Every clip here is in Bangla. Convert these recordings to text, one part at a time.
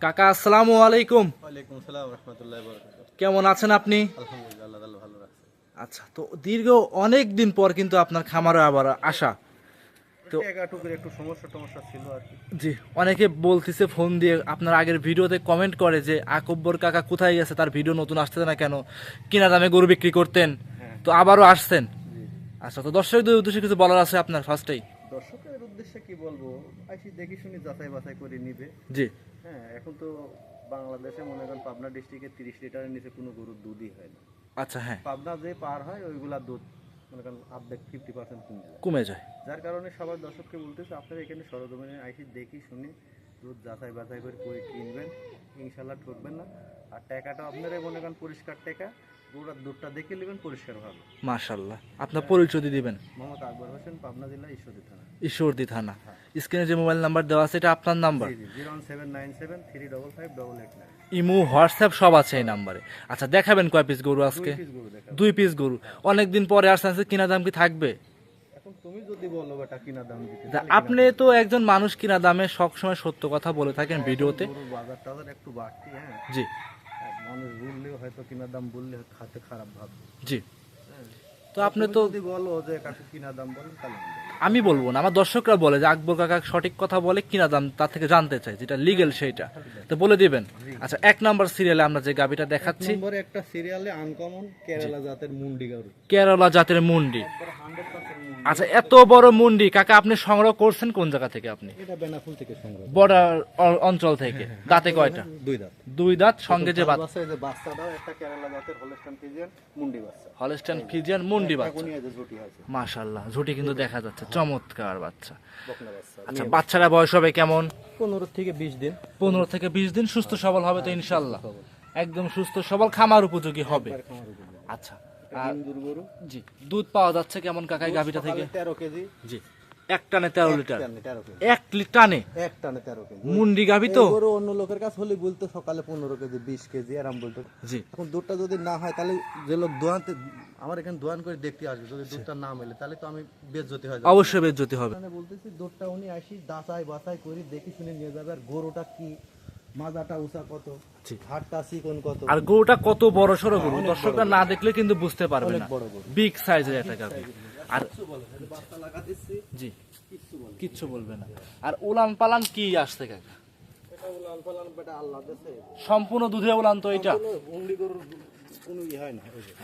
কাকা আসসালামু আলাইকুম। ওয়ালাইকুম রহমতুল্লাহ কেমন আছেন আপনি? আলহামদুলিল্লাহ আল্লাহ তাআলা ভালো রাখছে। আচ্ছা তো দীর্ঘ অনেক দিন পর কিন্তু আপনার খামারে আবার আসা। তো- একটু সমস্যা টমস্যা ছিল আর কি। জি অনেকে বলতেছে ফোন দিয়ে আপনার আগের ভিডিওতে কমেন্ট করে যে আকব্বর কাকা কোথায় গেছে? তার ভিডিও নতুন আসতেছে না কেন? কিনা দামে গরু বিক্রি করতেন? হ্যাঁ। তো আবারও আসছেন। আচ্ছা তো দর্শকদের উদ্দেশ্যে কিছু বলার আছে আপনার ফার্স্টেই দর্শকের উদ্দেশ্যে কি বলব? আইসি দেখি শুনি যাচাই বাছাই করে নিবে। জি। হ্যাঁ এখন তো বাংলাদেশে মনে করেন পাবনা ডিস্ট্রিক্টে তিরিশ লিটারের নিচে কোনো গরুর দুধই হয় না। আচ্ছা হ্যাঁ। পাবনা যে পার হয় ওইগুলা দুধ মনে করেন আর্ধেক ফিফটি পার্সেন্ট কমে যায়। কমে যায়। যার কারণে সবার দর্শককে বলতেছে আপনারা এখানে সরজমিনে আইসি দেখি শুনি দুধ যাচাই বাছাই করে করে কিনবেন। ইনশাল্লাহ ঠকবেন না। আর টাকাটা আপনারাই মনে করেন পরিষ্কার টাকা গরুর দুধটা দেখে নেবেন মাশাল্লাহ আপনার পরিচয় দিবেন? মোহাম্মদ আকবর হোসেন পাবনা জেলা ঈশ্বরী থানা। ঈশ্বরদী থানা। স্ক্রিনে যে মোবাইল নাম্বার দেওয়া আছে এটা আপনার number? Zero one seven nine seven three double five double eight nine. Imo WhatsApp সব আছে এই নাম্বারে। আচ্ছা দেখাবেন কয় পিস গরু আজকে? দুই পিস গরু অনেকদিন পরে আসছেন আজকে কিনা দাম কি থাকবে? তুমি যদি বলো বেটা কিনা দাম দিতে আপনি তো একজন মানুষ কিনা দামে সবসময় সত্য কথা বলে থাকেন ভিডিওতে। বাজার টাজার একটু বাড়তি হ্যাঁ। জি। মানুষ বললেও হয়তো কিনা দাম বললে খাতে খারাপ ভাববে জি। হ্যাঁ। তো আপনি তো যদি বলো যে কাছে কিনা দাম বলেন তাহলে আমি বলব। না আমার দর্শকরা বলে যে আকবর কাকা সঠিক কথা বলে কিনা দাম তার থেকে জানতে চাই যেটা লিগেল সেইটা। তো বলে দিবেন। আচ্ছা এক নাম্বার সিরিয়ালে আমরা যে গাবিটা দেখাচ্ছি। একটা সিরিয়ালে আনকমন কেরালা জাতের মুন্ডি কেরালা জাতের মুন্ডি। আচ্ছা এত বড় মুন্ডি কাকা আপনি সংগ্রহ করছেন কোন জায়গা থেকে আপনি? থেকে সংগ্রহ বর্ডার অঞ্চল থেকে। দাঁতে কয়টা? দুই দাঁত। দুই দাঁত সঙ্গে যে বাচ্চা। যে বাচ্চাটাও একটা কেরালা জাতের মুন্ডি হলস্টাইন মুন্ডি মাশাল্লাহ ঝুটি কিন্তু দেখা যাচ্ছে। চমৎকার বাচ্চা। আচ্ছা বাচ্চারা বয়স হবে কেমন? পনেরো থেকে বিশ দিন। পনেরো থেকে বিশ দিন সুস্থ সবল হবে তো ইনশাল্লাহ একদম সুস্থ সবল খামার উপযোগী হবে। আচ্ছা জি দুধ পাওয়া যাচ্ছে কেমন কাকাই গাভিটা থেকে? তেরো কেজি। জি। এক টানে তেরো লিটার। এক টানে? এক টানে তেরো কেজি। মুন্ডি গাভি তো? গরু অন্য লোকের কাছে হলে বলতো সকালে পনেরো কেজি বিশ কেজি আরাম বলতো। জি। এখন দুধটা যদি না হয় তাহলে যে লোক দোয়ানতে আমার এখানে দোয়ান করে দেখতে আসবে যদি দুধটা না মেলে তাহলে তো আমি বেজ্জতি হয়ে অবশ্যই বেজ্জতি হবে। মানে বলতেছি দুধটা উনি আসি করি দেখি শুনে নিয়ে যাবে। আর গরুটা কি মাজাটা উঁচা কত জি। হাটটা চিকন কত? আর গরুটা কত বড় সড়ো গরু? দর্শকরা না দেখলে কিন্তু বুঝতে পারবে না। বিগ সাইজের একটা গাভি। আর জি। কিচ্ছু বলবে না। আর উলান পালান কি আসছে কাকা? সম্পূর্ণ দুধে উলান তো এটা।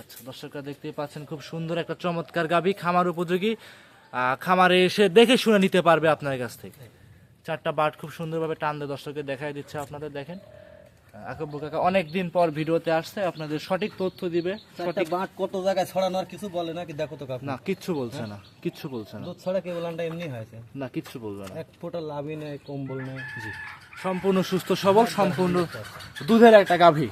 আচ্ছা দর্শকরা দেখতেই পাচ্ছেন খুব সুন্দর একটা চমৎকার গাভি খামার উপযোগী। খামারে এসে দেখে শুনে নিতে পারবে আপনার কাছ থেকে। চারটা বাট খুব সুন্দরভাবে টান দিয়ে দর্শককে দেখাই দিচ্ছে আপনাদের দেখেন। আকব্বর কাকা অনেক পর ভিডিওতে আসছে আপনাদের সঠিক তথ্য দিবে। সঠিক বাঁট কত জায়গায় ছড়ানো আর কিছু বলে নাকি? দেখো তো কাকু। না কিচ্ছু বলছে না কিচ্ছু বলছে না। দুধ ছড়া কেবলানটা এমনি হয়েছে? না কিচ্ছু বলবে না। এক ফোঁটা লাভই নেই কম্বল নেই। জি। সম্পূর্ণ সুস্থ সবল সম্পূর্ণ দুধের একটা গাভী।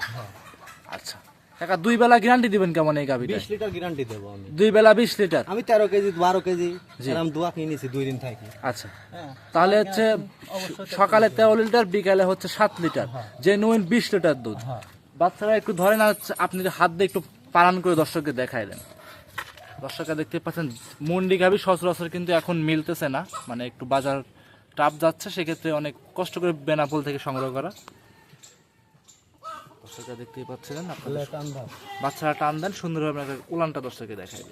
আচ্ছা। কাকা দুই বেলা গ্যারান্টি দিবেন কেমন এই গাভীটা বিশ লিটার গ্যারান্টি দেবো আমি। দুই বেলা বিশ লিটার? আমি তেরো কেজি বারো কেজি এরকম দোয়া কিনে দুই দিন থাকি। আচ্ছা। হ্যাঁ। তাহলে হচ্ছে সকালে তেরো লিটার বিকালে হচ্ছে সাত লিটার। জেনুইন বিশ লিটার দুধ। হ্যাঁ। বাচ্চারা একটু ধরে না আপনি যে হাত দিয়ে একটু পালন করে দর্শককে দেখাই দেন। দর্শকরা দেখতে পাচ্ছেন মন্ডি গাভি সচরাচর কিন্তু এখন মিলতেছে না। মানে একটু বাজার টাপ যাচ্ছে সেক্ষেত্রে অনেক কষ্ট করে বেনাপোল থেকে সংগ্রহ করা। দর্শকরা দেখতেই পাচ্ছিলেন আপনাদের বাচ্চারা টান দেন সুন্দরভাবে আপনাকে উলানটা দর্শককে দেখাই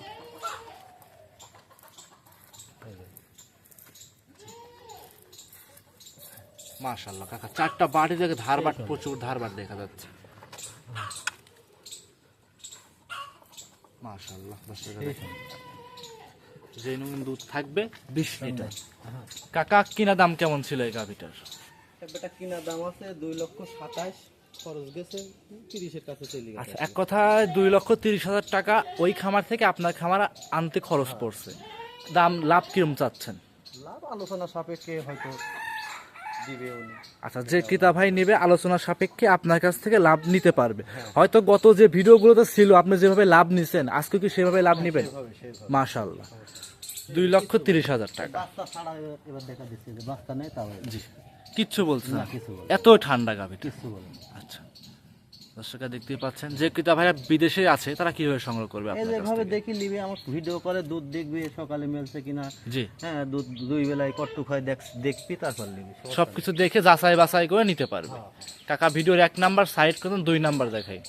মাশাল্লাহ কাকা চারটা ধার বাট প্রচুর ধার বাট দেখা যাচ্ছে। মাশাল্লাহ দর্শকরা দেখেন। জেনুইন দুধ থাকবে বিশ লিটার কাকা কিনা দাম কেমন ছিল এই গাভিটার? কিনা দাম আছে দুই লক্ষ সাতাশ। খরচ গেছে তিরিশের কাছে চলে গেছে। আচ্ছা এক কথায় দুই লক্ষ তিরিশ হাজার টাকা ওই খামার থেকে আপনার খামার আনতে খরচ পড়ছে। দাম লাভ কিরম চাচ্ছেন? লাভ আলোচনা সাপেক্ষে হয়তো দিবে উনি। আচ্ছা যে ক্রেতা ভাই নেবে আলোচনা সাপেক্ষে আপনার কাছ থেকে লাভ নিতে পারবে। হয়তো গত যে ভিডিওগুলোতে ছিল আপনি যেভাবে লাভ নিছেন আজকে কি সেভাবে লাভ নেবেন? মাশাল্লাহ দুই লক্ষ তিরিশ হাজার টাকা। বাচ্চা ছাড়া এবার- এবার দেখা দিচ্ছে যে বাচ্চা নেই তাও জি। কিচ্ছু বলছে না। এত ঠান্ডা গাভি কিছু বলে না। দর্শকরা দেখতেই পাচ্ছেন যে ক্রেতা ভাইরা বিদেশে আছে তারা কীভাবে সংগ্রহ করবে আপনার যেভাবে দেখি নিবে আমার ভিডিও করে দুধ দেখবে সকালে মেলছে কিনা। জি। হ্যাঁ দুধ দুই বেলায় কট্টু খায় দেখ দেখবি তারপর নিবি। সবকিছু দেখে যাচাই বাছাই করে নিতে পারবে। কাকা ভিডিওর এক নাম্বার সাইড করুন দুই নাম্বার দেখাই।